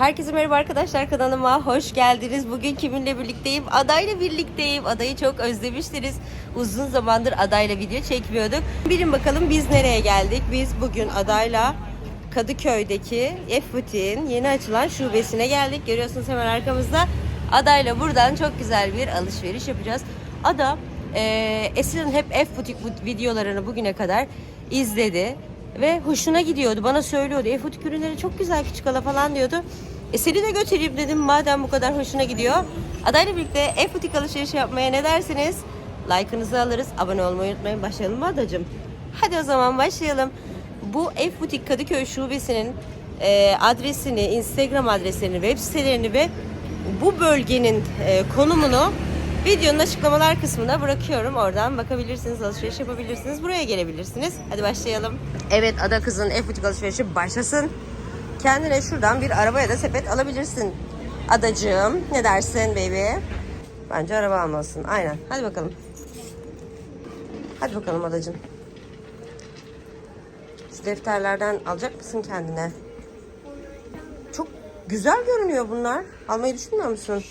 Herkese merhaba arkadaşlar kanalıma hoş geldiniz. Bugün kiminle birlikteyim? Adayla birlikteyim. Adayı çok özlemiştiniz. Uzun zamandır adayla video çekmiyorduk. Bilin bakalım biz nereye geldik? Biz bugün adayla Kadıköy'deki F Butik'in yeni açılan şubesine geldik. Görüyorsunuz hemen arkamızda. Adayla buradan çok güzel bir alışveriş yapacağız. Ada e, Esin'in hep F Butik bu- videolarını bugüne kadar izledi ve hoşuna gidiyordu. Bana söylüyordu. F Butik ürünleri çok güzel küçük ala falan diyordu. E seni de götüreyim dedim madem bu kadar hoşuna gidiyor. Adayla birlikte F Butik alışveriş yapmaya ne dersiniz? Like'ınızı alırız. Abone olmayı unutmayın. Başlayalım mı adacığım? Hadi o zaman başlayalım. Bu F Butik Kadıköy Şubesi'nin e, adresini, Instagram adreslerini, web sitelerini ve bu bölgenin e, konumunu videonun açıklamalar kısmına bırakıyorum. Oradan bakabilirsiniz, alışveriş yapabilirsiniz. Buraya gelebilirsiniz. Hadi başlayalım. Evet Ada kızın F Butik alışverişi başlasın. Kendine şuradan bir araba ya da sepet alabilirsin. Adacığım ne dersin baby? Bence araba almalısın. Aynen. Hadi bakalım. Hadi bakalım adacığım. Şu defterlerden alacak mısın kendine? Çok güzel görünüyor bunlar. Almayı düşünmüyor musun?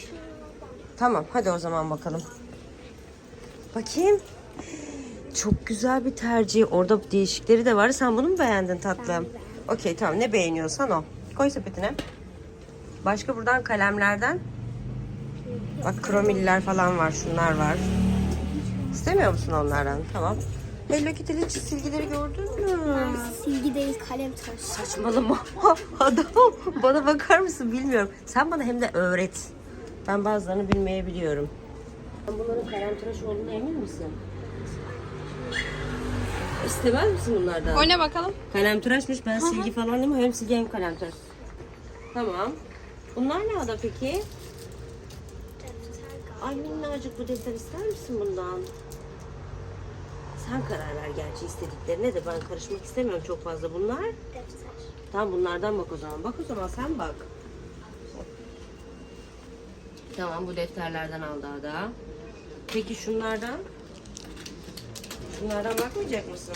Tamam hadi o zaman bakalım. Bakayım. Çok güzel bir tercih. Orada değişikleri de var. Sen bunu mu beğendin tatlım? Okey tamam ne beğeniyorsan o. Koy sepetine. Başka buradan kalemlerden. Bak kromiller falan var. Şunlar var. İstemiyor musun onlardan? Tamam. Hello Kitty'li silgileri gördün mü? Silgi değil kalem tıraş. Saçmalama. Adam bana bakar mısın bilmiyorum. Sen bana hem de öğret. Ben bazılarını bilmeyebiliyorum. Bunların kalem tıraş olduğuna emin misin? İstemez misin bunlardan? Oyna bakalım. Kalem tıraşmış. Ben silgi falan değil mi? Hem silgi hem kalem tıraş. Tamam. Bunlar ne ada peki? Ay minnacık bu defter ister misin bundan? Sen karar ver gerçi istediklerine de ben karışmak istemiyorum çok fazla bunlar. Tamam bunlardan bak o zaman. Bak o zaman sen bak. Tamam bu defterlerden al daha da. Peki şunlardan? Şunlardan bakmayacak mısın?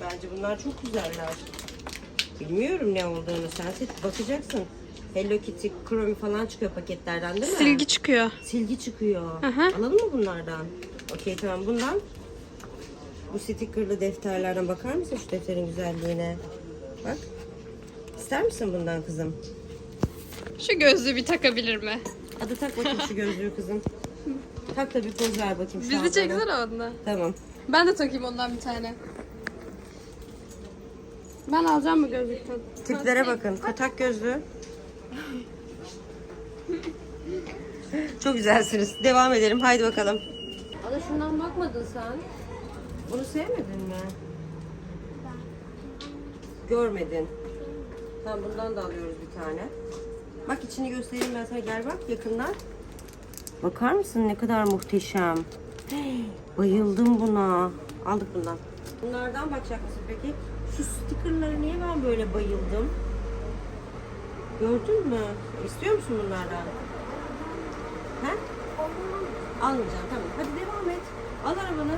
Bence bunlar çok güzeller. Bilmiyorum ne olduğunu. Sen bakacaksın. Hello Kitty, Chrome falan çıkıyor paketlerden değil mi? Silgi çıkıyor. Silgi çıkıyor. hı. Alalım mı bunlardan? Okey tamam bundan. Bu stickerlı defterlerden bakar mısın şu defterin güzelliğine? Bak. İster misin bundan kızım? Şu gözlüğü bir takabilir mi? Hadi tak bakayım şu gözlüğü kızım. Tak da bir poz ver bakayım şu Bizi anda. çeksene onunla. Tamam. Ben de takayım ondan bir tane. Ben alacağım bu gözlükten. Tiplere bakın. Katak gözlü. Çok güzelsiniz. Devam edelim. Haydi bakalım. Ana şundan bakmadın sen. Bunu sevmedin mi? Görmedin. Tamam bundan da alıyoruz bir tane. Bak içini göstereyim ben sana. Gel bak yakından. Bakar mısın ne kadar muhteşem. Hey, bayıldım buna. Aldık bundan. Bunlardan bakacak mısın peki? Şu stickerlara niye ben böyle bayıldım? Gördün mü? İstiyor musun bunlardan? He? Almayacağım tamam. Hadi devam et. Al arabanı.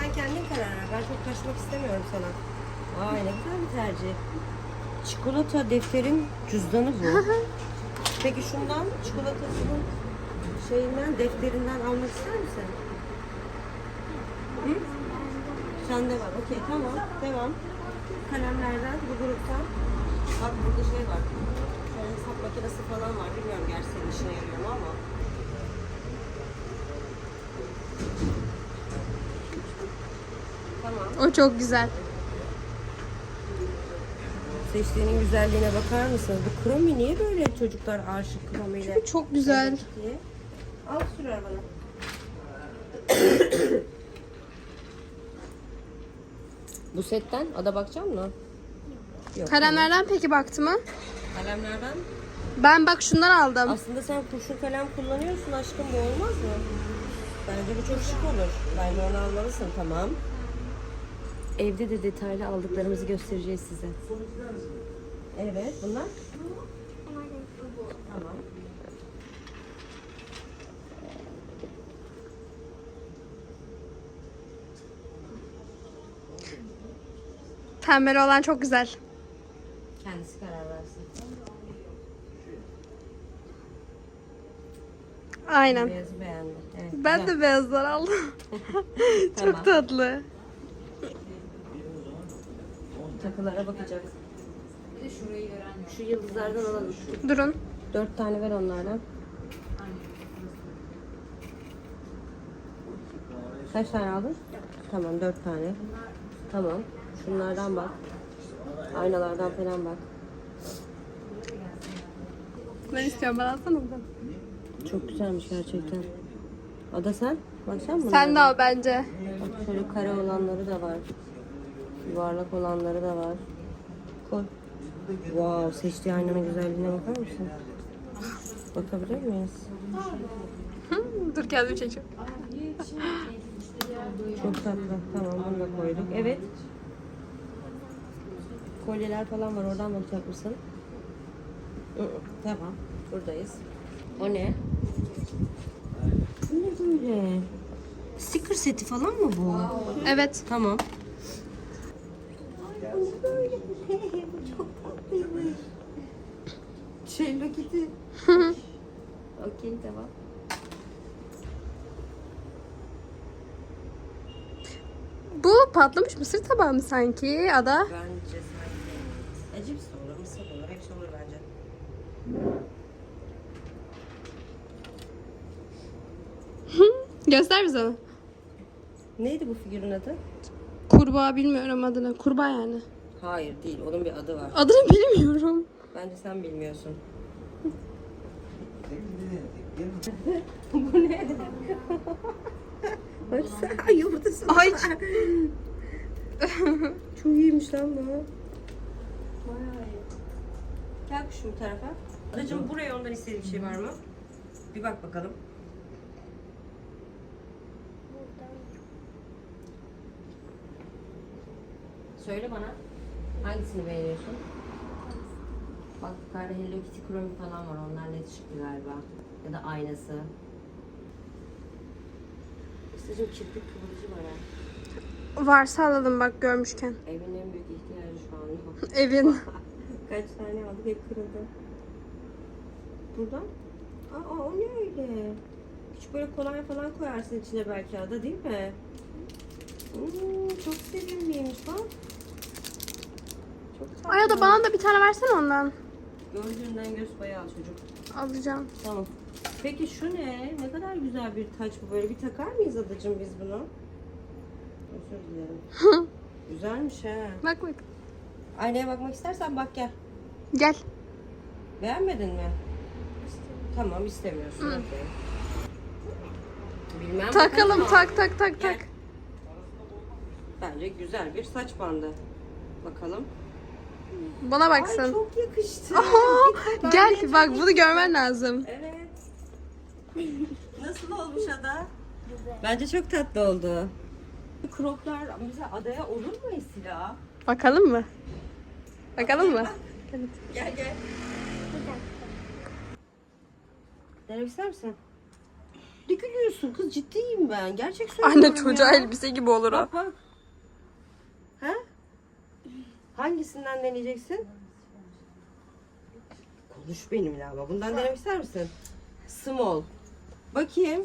Sen kendin karar ver. Ben çok kaçmak istemiyorum sana. Vay ne güzel bir tercih. Çikolata defterin cüzdanı bu. Peki şundan çikolatasının şeyinden defterinden almak ister misin? Hı? Sende var. Okey tamam. Devam. Kalemlerden bu gruptan. Bak burada şey var. Şöyle hesap makinesi falan var. Bilmiyorum gerçi senin işine yarıyor mu ama. Tamam. O çok güzel. Seçtiğinin güzelliğine bakar mısın? Bu kromi niye böyle çocuklar aşık kromiyle? Çok güzel. diye. Al sür arabanı. Bu setten ada bakacak mı? Yok. Kalemlerden peki baktı mı? Kalemlerden. Ben bak şundan aldım. Aslında sen kurşun kalem kullanıyorsun aşkım bu olmaz mı? Bence bu çok şık olur. Bence onu almalısın tamam. Evde de detaylı aldıklarımızı göstereceğiz size. Evet bunlar. Tamam. Pembeli olan çok güzel. Kendisi karar versin. Aynen. Beyazı beğendi. Evet, Ben güzel. de beyazlar aldım. Tamam. Çok tatlı. Takılara bakacağız. Şu yıldızlardan alalım. Durun. Dört tane ver onlardan. Kaç tane aldın? Tamam dört tane. Tamam. Şunlardan bak. Aynalardan falan bak. Ben istiyorum. Ben alsana buradan. Çok güzelmiş gerçekten. Ada sen? Baksan mı? Sen de al bence. Bak şöyle kare olanları da var. Yuvarlak olanları da var. Koy. Wow, seçtiği aynanın güzelliğine bakar mısın? Bakabilir miyiz? Dur kendimi çekiyorum. Çok tatlı. Tamam bunu da koyduk. Evet. Kolyeler falan var. Oradan bakacak mısın? Tamam. Buradayız. O ne? Bu ne böyle? Sticker seti falan mı bu? Evet. Tamam. Böyle? bu çok tatlıymış. Hello Kitty. Okey tamam. Bu patlamış mısır tabağı mı sanki Ada? Bence sanki. Cips de olur, mısır olur. Hepsi olur bence. Göster bize onu. Neydi bu figürün adı? Kurbağa bilmiyorum adını. Kurbağa yani. Hayır değil. Onun bir adı var. Adını bilmiyorum. Bence sen bilmiyorsun. bu ne? Baksana yumurtası var. Ay. Çok iyiymiş lan bu. Bayağı iyi. Gel şu bu tarafa. Adacığım buraya ondan istediğin bir şey var mı? Bir bak bakalım. Söyle bana. Hangisini beğeniyorsun? Bak yukarıda Hello Kitty Chrome falan var. Onlar net çıktı galiba. Ya da aynası. İstediğim kirpik kıvırcı var ha. Varsa alalım bak görmüşken. Evin en büyük ihtiyacı şu an yok. Evin. Kaç tane aldık hep kırıldı. Buradan? Aa o ne öyle? Küçük böyle kolonya falan koyarsın içine belki ada değil mi? Hmm, çok sevimliymiş bak. Ay Ada bana da bir tane versene ondan. Gördüğünden göz al çocuk. Alacağım. Tamam. Peki şu ne? Ne kadar güzel bir taç bu. Böyle bir takar mıyız adacığım biz bunu? Özür dilerim. Güzelmiş ha. Bak bak. Aynaya bakmak istersen bak gel. Gel. Beğenmedin mi? Tamam istemiyorsun. okey. Bilmem. Takalım bakalım. tak tak tak tak. Bence güzel bir saç bandı. Bakalım. Bana Ay baksın. çok yakıştı. Aha, gel bak bunu yakıştı. görmen lazım. Evet. Nasıl olmuş ada? Bence çok tatlı oldu. Kroplar bize adaya olur mu Esila? Bakalım mı? Bakalım mı? Gel gel. Denemek ister misin? Ne gülüyorsun kız ciddiyim ben. Gerçek söylüyorum Anne çocuğa ya. elbise gibi olur o. Bak bak. Ha? Hangisinden deneyeceksin? Konuş benimle ama. Bundan denemek ister misin? Small. Bakayım.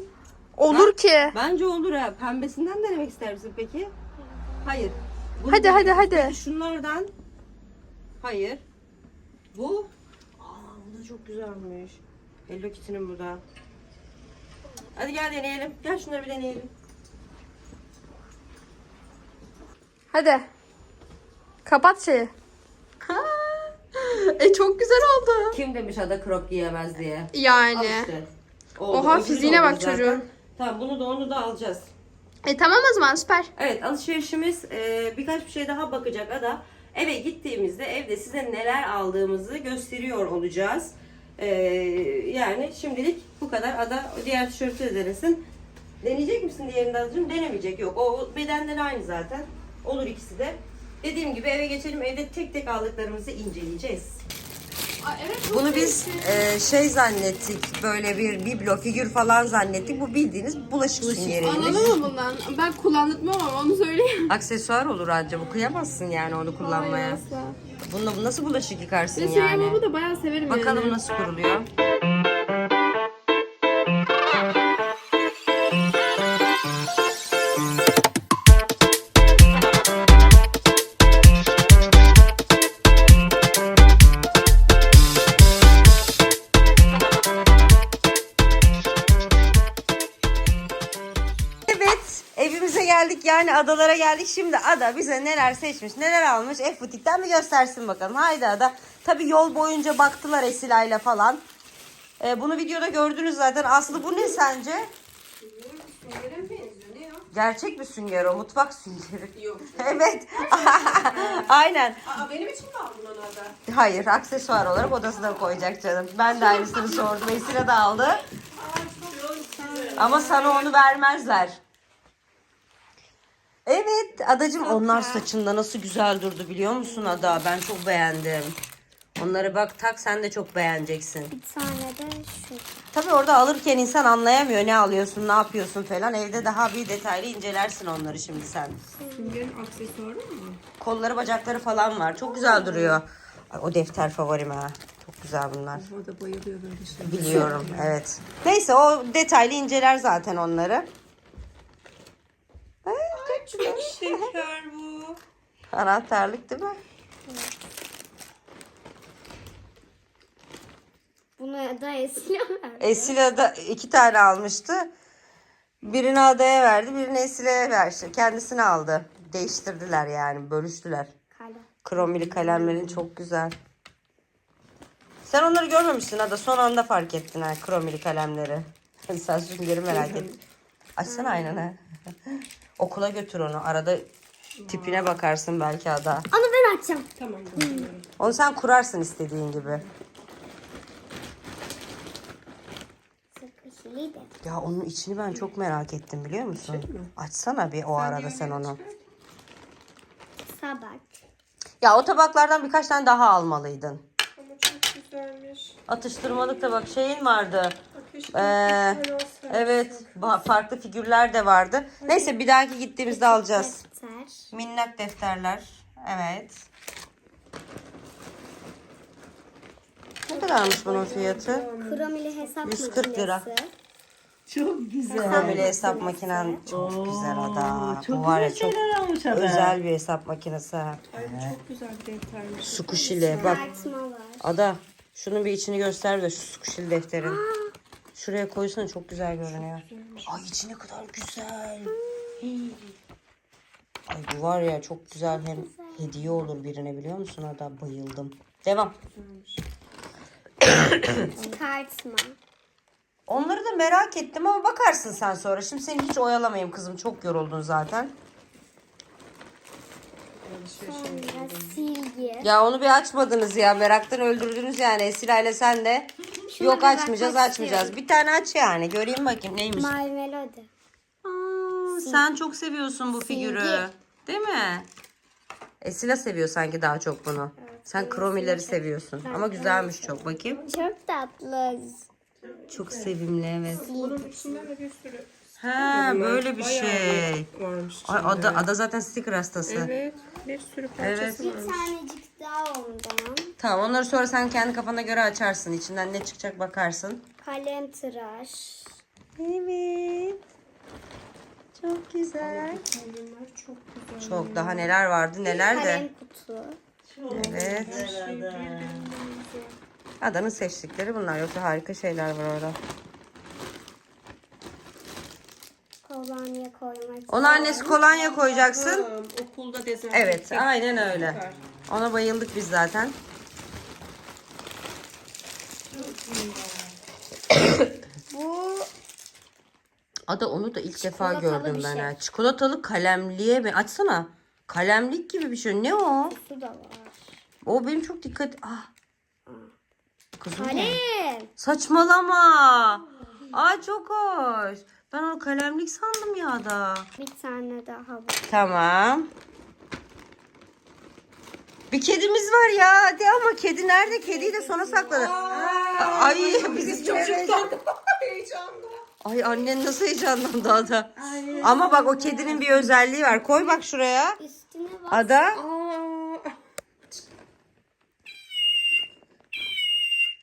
Olur ki. Bence olur ha. Pembesinden denemek ister misin peki? Hayır. Bunu Hadi, hadi, hadi. Şunlardan. Hayır. Bu. Aa bu da çok güzelmiş. Hello Kitty'nin bu da. Hadi gel deneyelim. Gel şunları bir deneyelim. Hadi. Kapat şeyi. E çok güzel oldu. Kim demiş ada crop giyemez diye. Al Yani. işte. Oldu. Oha, Öbürü de fiziğine bak zaten. çocuğun. Tamam bunu da onu da alacağız. E tamam o zaman süper. Evet alışverişimiz e, birkaç bir şey daha bakacak Ada. Eve gittiğimizde evde size neler aldığımızı gösteriyor olacağız. E, yani şimdilik bu kadar. Ada diğer tişörtü de denesin. Deneyecek misin diğerini de Adacığım? Denemeyecek. Yok o bedenleri aynı zaten. Olur ikisi de. Dediğim gibi eve geçelim. Evde tek tek aldıklarımızı inceleyeceğiz. Bunu biz e, şey zannettik. Böyle bir biblo figür falan zannettik. Bu bildiğiniz bulaşık süngeriymiş. mı bundan? Ben kullandırmam ama onu söyleyeyim. Aksesuar olur anca bu. Kıyamazsın yani onu kullanmaya. Bununla nasıl bulaşık yıkarsın Mesela yani? yani. da bayağı severim Bakalım yani. nasıl kuruluyor. Yani adalara geldik. Şimdi ada bize neler seçmiş, neler almış. F butikten bir göstersin bakalım. Haydi ada. Tabii yol boyunca baktılar Esilay'la falan. Ee, bunu videoda gördünüz zaten. Aslı bu ne sence? Gerçek bir sünger o, mutfak süngeri. Yok. evet. Aynen. Aa, benim için mi aldın onu da? Hayır, aksesuar olarak odasına koyacak canım. Ben de aynısını sordum. Esila da aldı. Ama sana onu vermezler. Evet adacım onlar saçında nasıl güzel durdu biliyor musun Ada? Ben çok beğendim. Onları bak tak sen de çok beğeneceksin. Bir tane de şu. Tabii orada alırken insan anlayamıyor ne alıyorsun ne yapıyorsun falan. Evde daha bir detaylı incelersin onları şimdi sen. Süngerin aksesuarı mı? Kolları bacakları falan var. Çok güzel duruyor. Ay, o defter favorim ha. Çok güzel bunlar. O da bayılıyor böyle şey. Biliyorum evet. Neyse o detaylı inceler zaten onları. Çok güzel. Şeker bu. Anahtarlık değil mi? Bunu da Esila verdi. Esila da iki tane almıştı. Birini adaya verdi, birini Esile'ye verdi. Kendisini aldı. Değiştirdiler yani, bölüştüler. Kalem. Kromili kalemlerin çok güzel. Sen onları görmemişsin Ada. Son anda fark ettin ha kromili kalemleri. Sen süngeri merak et. Açsana aynanı. Okula götür onu. Arada tipine bakarsın belki Ada. Onu ben açacağım. Tamam. bakıyorum. Onu sen kurarsın istediğin gibi. Ya onun içini ben çok merak ettim biliyor musun? Açsana bir o arada sen onu. Sabah. Ya o tabaklardan birkaç tane daha almalıydın. Ama çok güzelmiş. Atıştırmalık da bak şeyin vardı. Ee, böyle evet ba- farklı figürler de vardı. Neyse bir dahaki gittiğimizde alacağız. Defter. Minnak defterler. Evet. Ne kadarmış bunun fiyatı? Kromili hesap 140 lira. Çok güzel. Family hesap makinen çok güzel ada. Çok Bu var ya güzel çok şeyler almış adam. özel bir hesap makinesi. ha. Ay çok güzel bir deftermiş. Sukuşili. Bak var. ada şunun bir içini göster de şu sukuşili defterin. Şuraya koysana çok güzel görünüyor. Ay içi ne kadar güzel. Ay bu var ya çok güzel hem hediye olur birine biliyor musun ada bayıldım. Devam. Çıkartma. Onları da merak ettim ama bakarsın sen sonra. Şimdi seni hiç oyalamayayım kızım. Çok yoruldun zaten. Sonra silgi. Ya onu bir açmadınız ya. Meraktan öldürdünüz yani. Esila ile sen de. Yok bir açmayacağız bakmak açmayacağız. Bir tane aç yani. Göreyim bakayım neymiş. My Melody. Aa, sen çok seviyorsun bu figürü. Değil mi? Esila seviyor sanki daha çok bunu. Sen kromileri seviyorsun. Ama güzelmiş çok. Bakayım. Çok tatlı. Çok sevimli evet. Bunun içinden de bir sürü Ha böyle bir Bayağı şey. varmış. Ay, ada, ada zaten sticker hastası. Evet. Bir sürü parçası Bir varmış. tanecik daha ondan. Tamam onları sonra sen kendi kafana göre açarsın. İçinden ne çıkacak bakarsın. Kalem tıraş. Evet. Çok güzel. Bunlar çok güzel. Çok daha neler vardı neler Kalem de. kutu. Evet. Adanın seçtikleri bunlar. Yoksa harika şeyler var orada. Kolonya koymak. Ona annesi kolonya koyacaksın. Tamam, Okulda dezenfekte. Evet aynen öyle. Ona bayıldık biz zaten. Bu Ada onu da ilk defa gördüm bir ben. şey. ha. Çikolatalı kalemliğe mi? Açsana. Kalemlik gibi bir şey. Ne o? su da var. O benim çok dikkat... Ah. Kızım. Kalem. Saçmalama. Aa çok hoş. Ben onu kalemlik sandım ya da. Bir tane daha var. Tamam. Bir kedimiz var ya. Hadi ama kedi nerede? Kediyi de sona sakladı. Ay biz Çocuktan heyecanlı. Ay annen nasıl heyecanlandı Ada. Ama bak o kedinin bir özelliği var. Koy bak şuraya. Üstüne bak. Ada. Aa,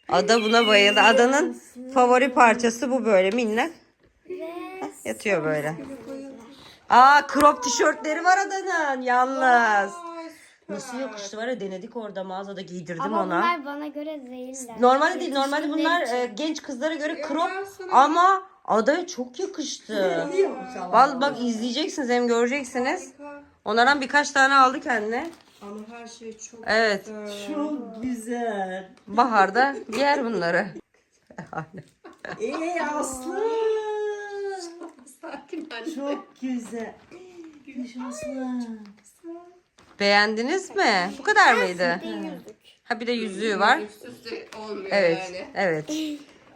Ada buna bayıldı. Adanın favori parçası bu böyle minnak. Yatıyor böyle. Aa crop tişörtleri var Adanın yalnız. Nasıl yakıştı var ya denedik orada mağazada giydirdim Ama ona. bunlar bana göre değiller. Normalde değil. Normalde bunlar e, genç kızlara göre crop ama adaya çok yakıştı. Vallahi bak izleyeceksiniz hem göreceksiniz. Onlardan birkaç tane aldı kendine. Ama her şey çok Evet. Çok güzel. Baharda giyer bunları. Ey Aslı. Çok güzel. Aslı. Beğendiniz mi? Bu kadar mıydı? Ha bir de yüzüğü var. Olmuyor Evet. yani. Evet.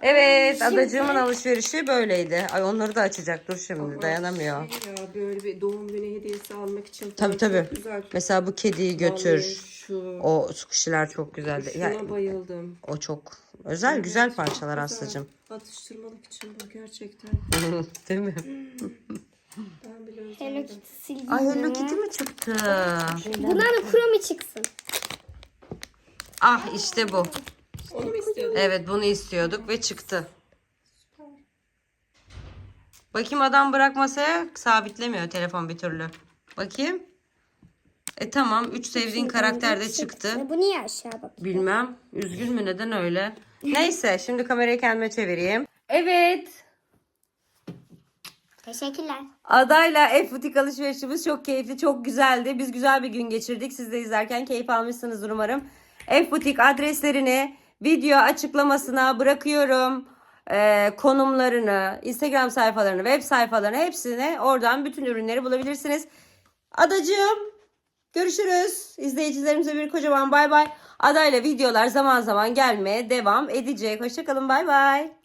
Evet, adacığımın alışverişi böyleydi. Ay onları da açacak. Dur şimdi dayanamıyor. Ya böyle bir doğum günü hediyesi almak için Tabii falan tabii. çok güzel. Mesela bu kediyi götür. Vallahi Şu. O squishy'ler çok güzeldi. Şuna Ya, bayıldım. o çok özel güzel parçalar. Aslı'cığım. Atıştırmalık için bu gerçekten. Değil mi? Ben bile Hello. Kitty silgi. Ay Hello Kitty mi çıktı? Bunların kromi çıksın. Ah işte bu. Onu mu istiyordun? Evet bunu istiyorduk ve çıktı. Bakayım adam bırak masaya sabitlemiyor telefon bir türlü. Bakayım. E tamam 3 sevdiğin karakter de çıktı. Bu niye aşağı bak? Bilmem. Üzgün mü neden öyle? Neyse şimdi kamerayı kendime çevireyim. Evet. Teşekkürler. Adayla F butik alışverişimiz çok keyifli, çok güzeldi. Biz güzel bir gün geçirdik. Siz de izlerken keyif almışsınızdır umarım. F butik adreslerini video açıklamasına bırakıyorum. Ee, konumlarını, Instagram sayfalarını, web sayfalarını hepsini oradan bütün ürünleri bulabilirsiniz. Adacığım görüşürüz. İzleyicilerimize bir kocaman bay bay. Adayla videolar zaman zaman gelmeye devam edecek. Hoşçakalın bay bay.